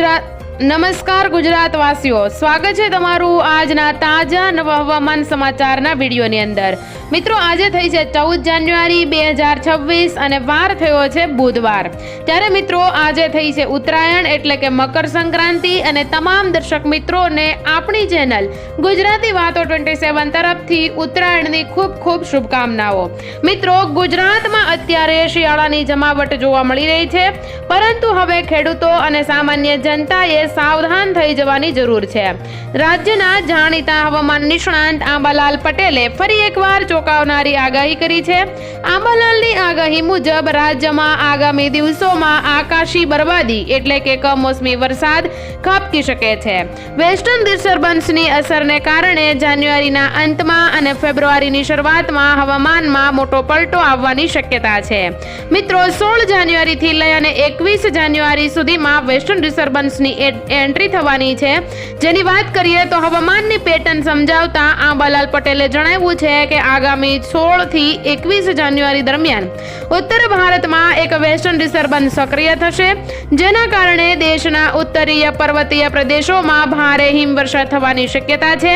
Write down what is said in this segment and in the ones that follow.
ગુજરાત નમસ્કાર ગુજરાત વાસીઓ સ્વાગત છે તમારું આજના તાજા નવા હવામાન સમાચારના વિડીયોની અંદર. મિત્રો, આજે થઈ છે ચૌદ જાન્યુઆરી બે હજાર છવ્વીસ અને વાર થયો છે બુધવાર. ત્યારે મિત્રો, આજે થઈ છે ઉત્તરાયણ એટલે કે મકર સંક્રાંતિ અને તમામ દર્શક મિત્રોને આપણી ચેનલ ગુજરાતી વાતો ટ્વેન્ટી સેવન તરફથી ઉત્તરાયણની ખૂબ ખૂબ શુભકામનાઓ. મિત્રો, ગુજરાતમાં અત્યારે શિયાળાની જમાવટ જોવા મળી રહી છે. પરંતુ હવે ખેડૂતો અને સામાન્ય જનતાએ સાવધાન થઈ જવાની જરૂર છે. રાજ્યના જાણીતા હવામાન નિષ્ણાંત આંબાલાલ પટેલે ફરી એકવાર ચોંકાવનારી આગાહી કરી છે. આંબાલાલની આગાહી મુજબ રાજ્યમાં આગામી દિવસોમાં આકાશી બરબાદી એટલે કે કમોસમી વરસાદ ખાબકી શકે છે. વેસ્ટર્ન ડિસ્ટર્બન્સની અસરને કારણે જાન્યુઆરીના અંતમાં અને ફેબ્રુઆરીની શરૂઆતમાં હવામાનમાં મોટો પલટો આવવાની શક્યતા છે. મિત્રો, સોળ જાન્યુઆરીથી લઈ અને એકવીસ જાન્યુઆરી સુધીમાં વેસ્ટર્ન ડિસ્ટર્બન્સની એન્ટ્રી થવાની છે. જેની વાત કરીએ તો હવામાનની પેટર્ન સમજાવતા આંબાલાલ પટેલે જણાવ્યું છે કે આગામી સોળથી એકવીસ જાન્યુઆરી દરમિયાન ઉત્તર ભારતમાં એક વેસ્ટર્ન ડિસ્ટર્બન્સ સક્રિય થશે, જેના કારણે દેશના ઉત્તરીય પર્વતીય પ્રદેશોમાં ભારે હિમવર્ષા થવાની શક્યતા છે.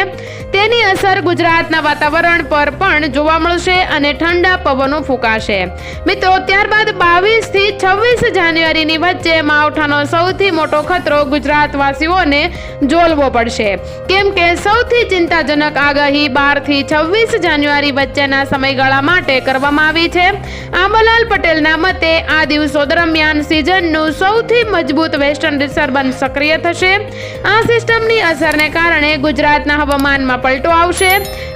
તેની અસર ગુજરાતના વાતાવરણ પર પણ જોવા મળશે અને ઠંડા પવનો ફૂંકાશે. મિત્રો, ત્યારબાદ બાવીસથી છવ્વીસ જાન્યુઆરીની વચ્ચે માવઠાનો સૌથી મોટો ખતરો ગુજરાતવાસીઓને જોલવો પડશે. કેમ કે સૌથી ચિંતાજનક આગાહી બારથી છવ્વીસ જાન્યુઆરી વચ્ચેના સમયગાળા માટે કરવામાં આવી છે. આંબાલાલ પટેલના મતે આ દિવસો દરમિયાન સિઝનનું સૌથી મજબૂત વેસ્ટર્ન ડિસ્ટર્બન્સ સક્રિય થશે. આ સિસ્ટમની અસરને કારણે ગુજરાતના હવામાનમાં પલટો આવશે.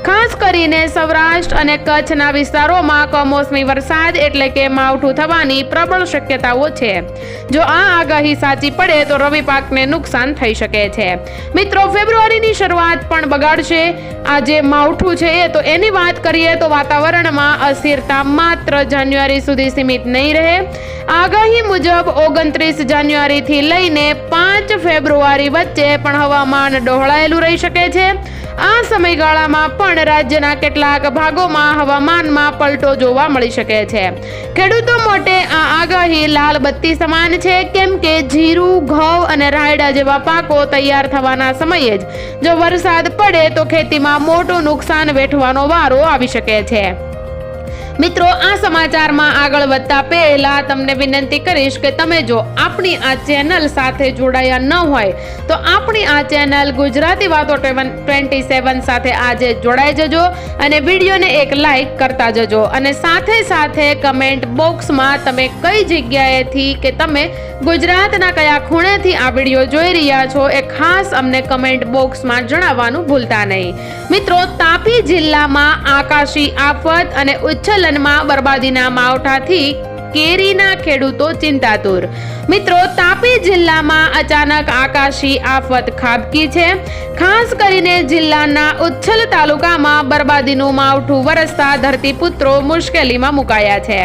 ખાસ કરીને સૌરાષ્ટ્ર અને કચ્છના વિસ્તારોમાં કમોસમી વરસાદ એટલે કે માવઠું થવાની પ્રબળ શક્યતાઓ છે. જો આ આગાહી સાચી પડે તો રવિ પાકને નુકસાન થઈ શકે છે. મિત્રો, ફેબ્રુઆરીની શરૂઆત પણ બગાડશે. આ જે માવઠું છે તો એની વાત કરીએ તો વાતાવરણમાં અસ્થિરતા માત્ર જાન્યુઆરી સુધી સીમિત નહીં રહે. આગાહી મુજબ ઓગણત્રીસ જાન્યુઆરીથી લઈને પાંચ ફેબ્રુઆરી વચ્ચે પણ હવામાન ડહોળાયેલું રહી શકે છે. આ સમયગાળામાં પણ રાજ્યના કેટલાક ભાગોમાં હવામાનમાં પલટો જોવા મળી શકે છે. ખેડૂતો માટે આ આગાહી લાલ બત્તી સમાન છે, કેમ કે જીરું, ઘઉં અને રાયડા જેવા પાકો તૈયાર થવાના સમયે જ જો વરસાદ પડે તો ખેતીમાં મોટું નુકસાન વેઠવાનો વારો આવી શકે છે. મિત્રો, આ સમાચારમાં આગળ વધતા પહેલા તમને વિનંતી કરીશ કે તમે જો આપણી આ ચેનલ સાથે જોડાયા ન હોય, તો આપણી આ ચેનલ ગુજરાતી વાતો ટ્વેન્ટી સેવન સાથે આજે જોડાઈ જજો અને વિડીયોને એક લાઈક કરતા જજો અને સાથે સાથે કમેન્ટ બોક્સમાં તમે કઈ જગ્યાએથી કે તમે ગુજરાતના કયા ખૂણેથી આ વીડિયો જોઈ રહ્યા છો એ ખાસ અમને કમેન્ટ બોક્સમાં જણાવવાનું ભૂલતા નહીં. મિત્રો, તાપી જિલ્લામાં આકાશી આફત અને ઉચ્છલનમાં બરબાદીના માવઠાથી કેરીના ખેડૂતો ચિંતાતુર. મિત્રો, તાપી જિલ્લામાં અચાનક આકાશી આફત ખાબકી છે. ખાસ કરીને જિલ્લાના ઉચ્છલ તાલુકામાં બરબાદીનું માવઠું વરસતા ધરતીપુત્રો મુશ્કેલીમાં મુકાયા છે.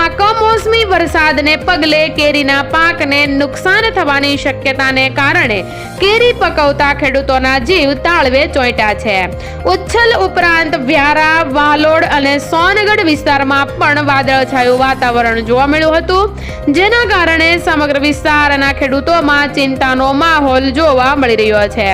આ કમોસમી વરસાદને પગલે કેરીના પાકને નુકસાન થવાની શક્યતાને કારણે કેરી પકવતા ખેડૂતોના જીવ તાળવે ચોંટ્યા છે. ઉચ્છલ ઉપરાંત વ્યારા, વાલોડ અને સોનગઢ વિસ્તારમાં પણ વાદળછાયું વાતાવરણ જોવા મળ્યું હતું. જેના કારણે સમગ્ર વિસ્તારના ખેડૂતોમાં ચિંતાનો માહોલ જોવા મળી રહ્યો છે.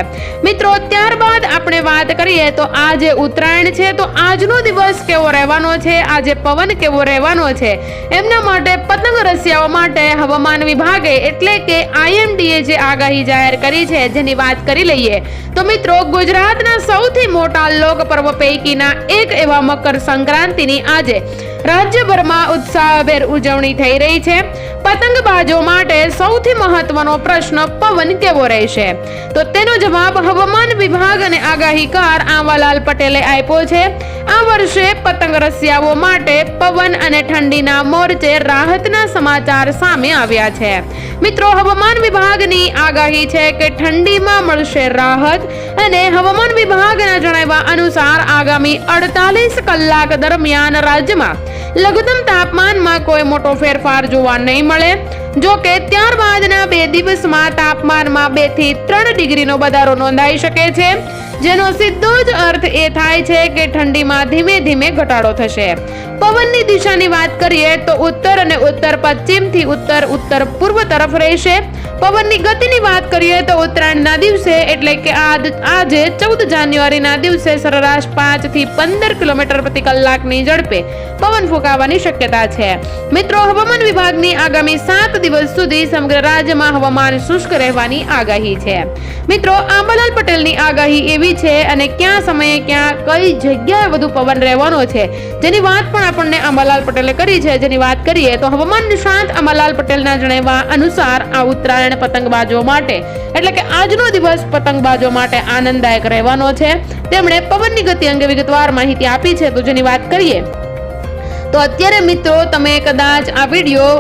મિત્રો, ત્યારબાદ આપણે વાત કરીએ તો આજે ઉત્તરાયણ છે, તો આજનો દિવસ કેવો રહેવાનો છે? આજે પવન કેવો રહેવાનો છે? એમના માટે પતંગ રસિયાઓ માટે હવામાન વિભાગે એટલે કે આઈએમડીએ જે આગાહી જાહેર કરી છે, જેની વાત કરી લઈએ. તો મિત્રો, ગુજરાતના સૌથી મોટા લોક પર્વ પૈકીના એક એવા મકર સંક્રાંતિની આજે રાજ્યભરમાં ઉત્સાહભેર ઉજવણી થઈ રહી છે. પતંગબાજો માટે સૌથી મહત્વનો પ્રશ્ન પવન કેવો રહેશે? તો તેનો જવાબ હવામાન વિભાગ અને આગાહીકાર આંવાલાલ પટેલે આપ્યો છે. આ વર્ષે પતંગ રસિયાઓ માટે પવન અને ઠંડીના મોરચે રાહતના સમાચાર સામે આવ્યા છે. મિત્રો, હવામાન વિભાગની આગાહી છે કે ઠંડીમાં મળશે રાહત. અને હવામાન વિભાગના જણાવ્યા અનુસાર આગામી અડતાલીસ કલાક દરમિયાન રાજ્યમાં લઘુત્તમ તાપમાનમાં કોઈ મોટો ફેરફાર જોવા નહીં મળે. જો કે ત્યારબાદના બે દિવસમાં તાપમાનમાં બેથી ત્રણ ડિગ્રીનો વધારો નોંધાઈ શકે છે, જેનો સીધો જ અર્થ એ થાય છે કે ઠંડીમાં ધીમે ધીમે ઘટાડો થશે. પવનની દિશાની વાત કરીએ તો ઉત્તર અને ઉત્તર પશ્ચિમથી ઉત્તર ઉત્તર પૂર્વ તરફ રહેશે. પવનની ગતિની વાત કરીએ તો ઉત્તરાયણના દિવસે એટલે કે આજ ચૌદ જાન્યુઆરીના દિવસે સરેરાશ પાંચથી પંદર કિલોમીટર પ્રતિ કલાકની ઝડપે પવન ફૂંકાવાની શક્યતા છે. મિત્રો, હવામાન વિભાગની આગામી સાત દિવસ સુધી સમગ્ર રાજ્યમાં હવામાન શુષ્ક રહેવાની આગાહી છે. મિત્રો, આંબાલાલ પટેલની આગાહી એવી છે અને ક્યાં સમયે ક્યાં કઈ જગ્યાએ વધુ પવન રહેવાનો છે, જેની વાત પણ આપણને અંબાલાલ પટેલે કરી છે. જેની વાત કરીએ તો હવામાન નિષ્ણાંત અંબાલાલ પટેલના જણાવ્યા અનુસાર આ ઉત્તરાયણ પતંગબાજો માટે, એટલે કે આજનો દિવસ પતંગબાજો માટે આનંદદાયક રહેવાનો છે. તેમણે પવનની ગતિ અંગે વિગતવાર માહિતી આપી છે. તો જેની વાત કરીએ તો અત્યારે મિત્રો તમે કદાચ આ વીડિયો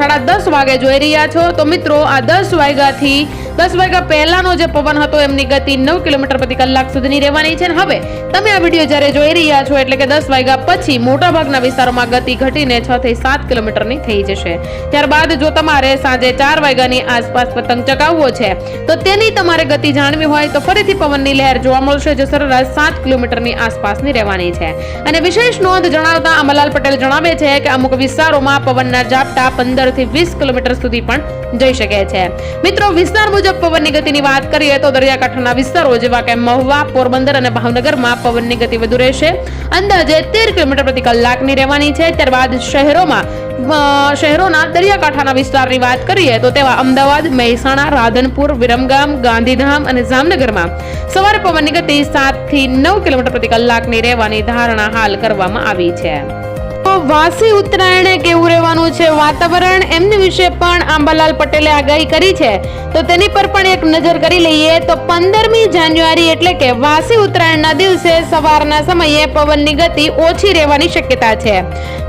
સાડા દસ વાગે જોઈ રહ્યા છો. તો મિત્રો આ દસ વાગ્યાથી દસ વાગ્યા પહેલાનો જે પવન હતો, એમની ગતિ નવ કિલોમીટર પ્રતિ કલાક સુધીની રહેવાની છે. અને હવે તમે આ વીડિયો જ્યારે જોઈ રહ્યા છો, એટલે કે દસ વાગ્યા પછી મોટાભાગના વિસ્તારોમાં ગતિ ઘટીને છ થી સાત કિલોમીટરની થઈ જશે. ત્યારબાદ જો તમારે સાંજે ચાર વાગ્યાની આસપાસ પતંગ ચગાવવો છે, તો તેની તમારે ગતિ જાણવી હોય, તો ફરીથી પવનની લહેર જોવા મળશે, જે સરેરાશ સાત કિલોમીટરની આસપાસની રહેવાની છે. અને વિશેષ નોંધ જણાવતા અમલાલ પટેલ જણાવે છે કે અમુક વિસ્તારોમાં પવનના ઝાપટા પંદરથી વીસ કિલોમીટર સુધી પણ જઈ શકે છે. મિત્રો, વિસ્તાર મુજબ પવનની ગતિની વાત કરીએ તો દરિયાકાંઠાના વિસ્તારો જેવા કે મહુવા, પોરબંદર અને ભાવનગરમાં પવનની ગતિ વધુ રહેશે. અંદાજે તેર કિલોમીટર પ્રતિ કલાકની રહેવાની છે. ત્યારબાદ શહેરોમાં શહેરોના દરિયાકાંઠાના વિસ્તારની વાત કરીએ તો તેવા અમદાવાદ, મહેસાણા, રાધનપુર, વિરમગામ, ગાંધીધામ અને જામનગરમાં સવારે પવનની ગતિ સાતથી નવ કિલોમીટર પ્રતિ કલાકની રહેવાની ધારણા હાલ કરવામાં આવી છે. વાસી ઉત્તરાયણે કેવું રહેવાનું છે? વાતાવરણ એમની વિશે પણ આંબાલાલ પટેલે આગાહી કરી છે. તો તેની પર પણ એક નજર કરી લઈએ. તો પંદરમી જાન્યુઆરી એટલે કે વાસી ઉત્તરાયણના દિવસે સવારના સમયે પવનની ગતિ ઓછી રહેવાની શક્યતા છે.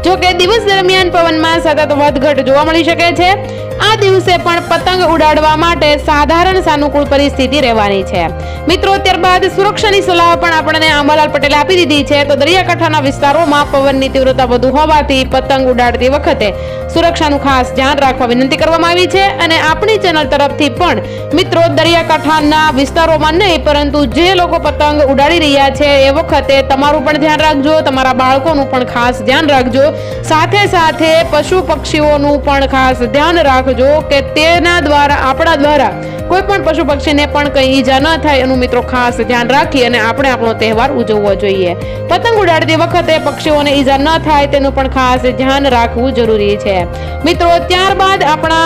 જો કે દિવસ દરમિયાન પવનમાં સતત વધઘટ જોવા મળી શકે છે. આ દિવસે પણ પતંગ ઉડાડવા માટે સાધારણ સાનુકૂળ પરિસ્થિતિ રહેવાની છે. મિત્રો, ત્યારબાદ સુરક્ષાની સલાહ પણ આપણને આંબાલાલ પટેલે આપી દીધી છે. તો દરિયાકાંઠાના વિસ્તારોમાં પવનની તીવ્રતા વધુ હોવાથી પતંગ ઉડાડતી વખતે સુરક્ષાનું ખાસ ધ્યાન રાખવા વિનંતી કરવામાં આવી છે અને આપણી ચેનલ તરફથી પણ મિત્રો દરિયાકાંઠાના વિસ્તારોમાં નહીં, પરંતુ જે લોકો પતંગ ઉડાડી રહ્યા છે એ વખતે તમારું પણ ધ્યાન રાખજો, તમારા બાળકોનું પણ ખાસ ધ્યાન રાખજો. સાથે સાથે પશુ પક્ષીઓનું પણ ખાસ ધ્યાન રાખજો કે તેના દ્વારા, આપણા દ્વારા કોઈ પણ પશુ પક્ષીને પણ કંઈ ઈજા ન થાય એનું મિત્રો ખાસ ધ્યાન રાખી અને આપણે આપણો તહેવાર ઉજવવો જોઈએ. પતંગ ઉડાડતી વખતે પક્ષીઓને ઈજા ન થાય તેનું પણ ખાસ ધ્યાન રાખવું જરૂરી છે. મિત્રો, ત્યારબાદ આપણા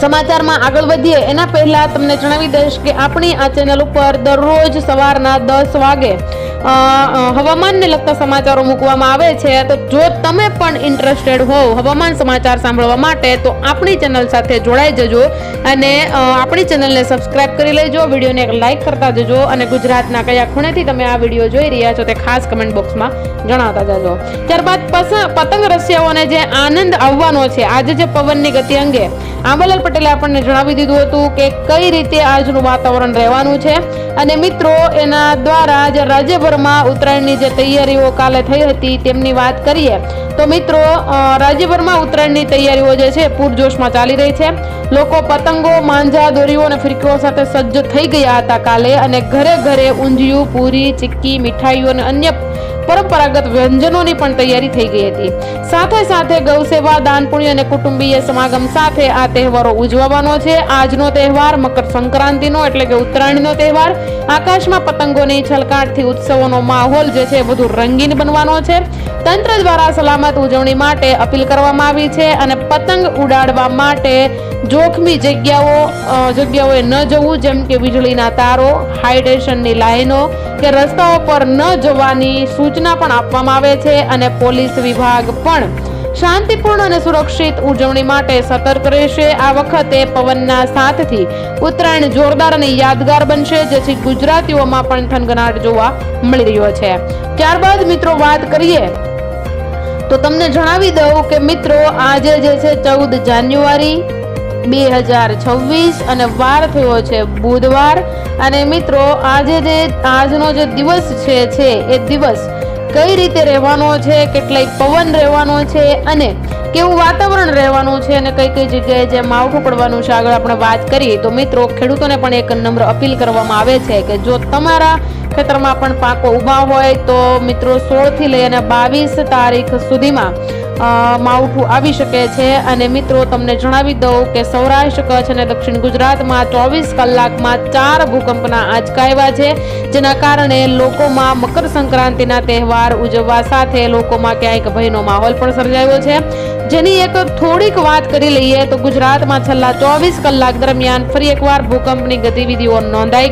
સમાચારમાં આગળ વધીએ. એના પહેલા તમને જણાવી દઈશ કે આપણી આ ચેનલ ઉપર દરરોજ સવારના દસ વાગે હવામાનને લગતા સમાચારો મૂકવામાં આવે છે, તો જો તમે પણ ઇન્ટરેસ્ટેડ હોવ હવામાન સમાચાર સાંભળવા માટે, તો આપણી ચેનલ સાથે જોડાઈ જજો અને આપણી ચેનલને સબસ્ક્રાઇબ કરી લેજો, વિડીયોને એક લાઈક કરતા જજો અને ગુજરાતના કયા ખૂણેથી તમે આ વીડિયો જોઈ રહ્યા છો તે ખાસ કમેન્ટ બોક્સમાં જણાવતા જજો. ત્યારબાદ પતંગ રસિયાઓને જે આનંદ આવવાનો છે, આજે જે પવનની ગતિ અંગે, આંબાલાલ પટેલે આપણને જણાવી દીધું હતું કે કઈ રીતે આજનું વાતાવરણ રહેવાનું છે અને મિત્રો, એના દ્વારા જે રાજ્યભરમાં ઉત્તરાયણની જે તૈયારીઓ કાલે થઈ હતી તેમની વાત કરીએ તો મિત્રો રાજ્યભરમાં ઉત્તરાયણની તૈયારીઓ જે છે, પૂરજોશમાં ચાલી રહી છે. લોકો પતંગો, માંજા, દોરીઓ અને ફિરકીઓ સાથે સજ્જ થઈ ગયા હતા કાલે અને ઘરે ઘરે ઊંધિયું, પૂરી, ચીક્કી, મીઠાઈઓ અને અન્ય પરંપરાગત વ્યંજનોની પણ તૈયારી થઈ ગઈ હતી. સાથે સાથે ગૌસેવા દાનપુણ્ય અને કુટુંબીય સમાગમ સાથે આ તહેવારો ઉજવવાનો છે. આજનો તહેવાર મકર સંક્રાંતિનો એટલે કે ઉત્તરાયણનો તહેવાર. આકાશમાં પતંગોની છલકાટથી ઉત્સવોનો માહોલ જે છે, વધુ રંગીન બનવાનો છે. તંત્ર દ્વારા સલામત ઉજવણી માટે અપીલ કરવામાં આવી છે અને પતંગ ઉડાડવા માટે જોખમી જગ્યાઓ જગ્યાઓએ ન જવું, જેમ કે વીજળીના તારો, હાઇડ્રેશનની લાઈનો કે રસ્તાઓ પર ન જવાની સૂચના પણ આપવામાં આવે છે અને પોલીસ વિભાગ પણ શાંતિપૂર્ણ અને સુરક્ષિત ઉજવણી માટે સતર્ક રહેશે. આ વખતે પવનના સાથથી ઉત્તરાયણ જોરદાર અને યાદગાર બનશે, જેથી ગુજરાતીઓમાં પણ થનગનાટ જોવા મળી રહ્યો છે. ત્યારબાદ મિત્રો વાત કરીએ તો તમને જણાવી દઉં કે મિત્રો, આજે જે છે ચૌદ જાન્યુઆરી બે હજાર છવ્વીસ અને વાર થયો છે બુધવાર. અને મિત્રો, આજે જે, આજનો જે દિવસ છે છે એ દિવસ કઈ રીતે રહેવાનો છે, કેટલાય પવન રહેવાનો છે અને કેવું વાતાવરણ રહેવાનું છે અને કઈ કઈ જગ્યાએ જે માવઠું પડવાનું છે, આગળ આપણે વાત કરીએ. તો મિત્રો, ખેડૂતોને પણ એક નમ્ર અપીલ કરવામાં આવે છે કે જો તમારા ખેતરમાં પણ પાકો ઊભા હોય તો મિત્રો સોળથી લઈ અને બાવીસ તારીખ સુધીમાં માવઠું આવી શકે છે. અને મિત્રો તમને જણાવી દઉં કે સૌરાષ્ટ્ર, કચ્છ અને દક્ષિણ ગુજરાતમાં ચોવીસ કલાકમાં ચાર ભૂકંપના આંચકા આવ્યા છે, જેના કારણે લોકોમાં મકર સંક્રાંતિના તહેવાર ઉજવવા સાથે લોકોમાં ક્યાંક ભયનો માહોલ પણ સર્જાયો છે. જેની એક થોડીક વાત કરી લઈએ તો ગુજરાતમાં છેલ્લા ચોવીસ કલાક દરમિયાન ફરી એકવાર ભૂકંપની ગતિવિધિઓ નોંધાઈ